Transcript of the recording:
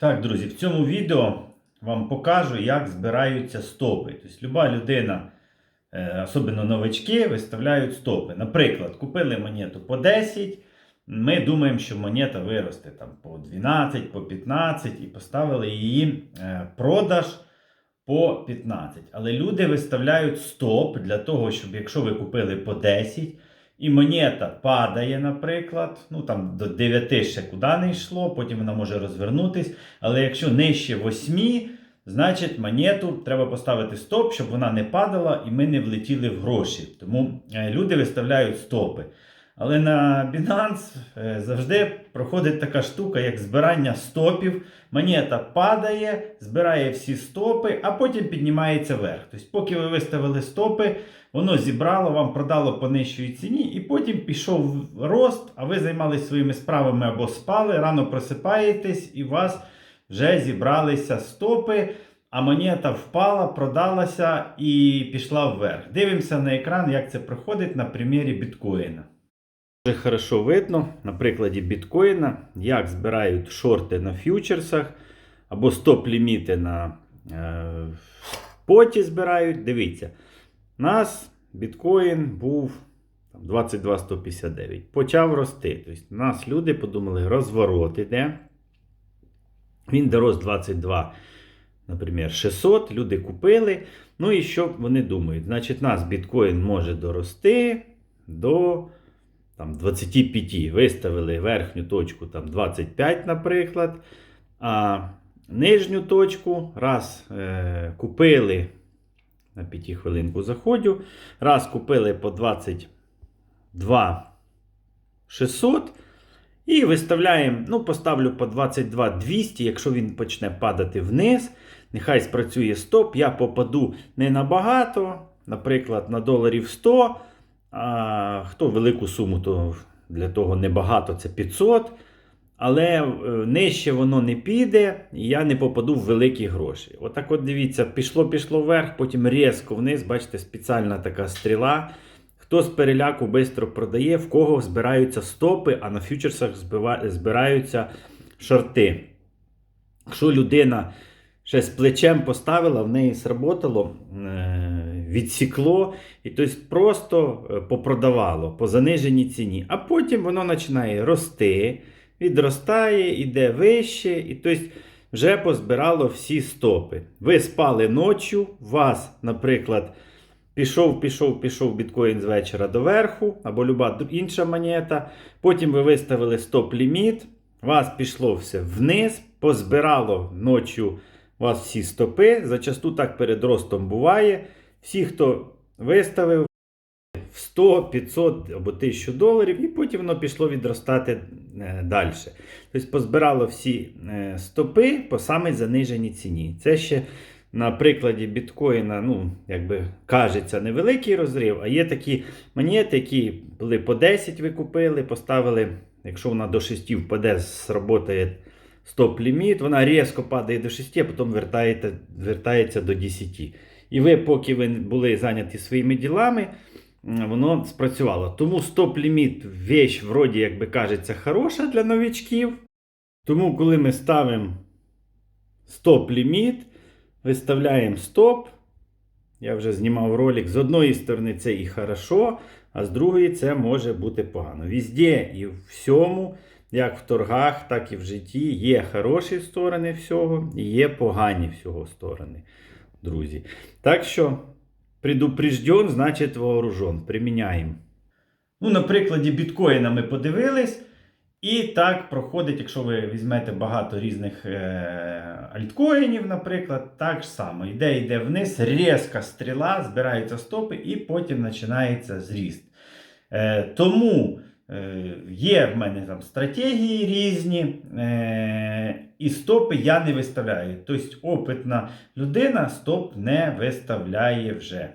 Так, друзі, в цьому відео вам покажу, як збираються стопи. Тобто, люба людина, е, особливо новачки, виставляють стопи. Наприклад, купили монету по 10, ми думаємо, що монета виросте там, по 12, по 15 і поставили її е, продаж по 15. Але люди виставляють стоп для того, щоб якщо ви купили по 10, і монета падає, наприклад, ну там до 9 ще куди не йшло, потім вона може розвернутись. Але якщо нижче 8, значить монету треба поставити стоп, щоб вона не падала і ми не влетіли в гроші. Тому е, люди виставляють стопи. Але на Binance е, завжди проходить така штука, як збирання стопів. Монета падає, збирає всі стопи, а потім піднімається вверх. Тобто, поки ви виставили стопи, воно зібрало, вам продало по нижчій ціні, і потім пішов рост, а ви займалися своїми справами або спали, рано просипаєтесь, і у вас вже зібралися стопи, а монета впала, продалася і пішла вверх. Дивимося на екран, як це проходить на примірі біткоїна. Дуже хорошо видно на прикладі біткоїна, як збирають шорти на фьючерсах або стоп-ліміти на е, поті збирають. Дивіться, у нас біткоін був там, 22 159. Почав рости. Тобто, нас люди подумали, розворот іде. Він дорос 22, наприклад, 600. Люди купили. Ну і що вони думають? Значить, нас біткоін може дорости до там, 25. Виставили верхню точку там, 25, наприклад. А нижню точку раз е, купили. На 5 хвилинку заходжу. Раз купили по 22 600. І виставляємо, ну, поставлю по 22 200, якщо він почне падати вниз. Нехай спрацює стоп. Я попаду не набагато, наприклад, на доларів 100. А хто велику суму, то для того небагато, це 500. Але е, нижче воно не піде, і я не попаду в великі гроші. Отак от дивіться, пішло-пішло вверх, потім різко вниз, бачите, спеціальна така стріла. Хто з переляку швидко продає, в кого збираються стопи, а на фьючерсах збираються шорти. Якщо людина ще з плечем поставила, в неї сработало, е, відсікло, і тобто просто е, попродавало по заниженій ціні. А потім воно починає рости, відростає, іде вище, і тобто вже позбирало всі стопи. Ви спали ночі, у вас, наприклад, Пішов, пішов, пішов біткоін з вечора до верху, або люба інша монета. Потім ви виставили стоп-ліміт, вас пішло все вниз, позбирало ночі вас всі стопи. Зачасту так перед ростом буває. Всі, хто виставив в 100, 500 або 1000 доларів, і потім воно пішло відростати е, далі. Тобто позбирало всі е, стопи по самій заниженій ціні. Це ще на прикладі біткоїна, ну, якби кажеться, невеликий розрив, а є такі монети, які були по 10 ви купили, поставили, якщо вона до 6 впаде, сработає стоп-ліміт, вона різко падає до 6, а потім вертається, вертається до 10. І ви, поки ви були зайняті своїми ділами, воно спрацювало. Тому стоп-ліміт вещь, вроді, як би кажеться, хороша для новичків. Тому, коли ми ставимо стоп-ліміт, виставляємо стоп. Я вже знімав ролик. З одної сторони це і хорошо, а з другої це може бути погано. Везде і всьому, як в торгах, так і в житті, є хороші сторони всього і є погані всього сторони, друзі. Так що, предупрежден, значить вооружен. Приміняємо. Ну, на прикладі біткоїна ми подивились. І так проходить, якщо ви візьмете багато різних е, альткоїнів, наприклад, так само. Йде, йде вниз, різка стріла, збираються стопи, і потім починається зріст. Е, тому є в мене там стратегії різні, е, і стопи я не виставляю. Тобто опитна людина стоп не виставляє вже.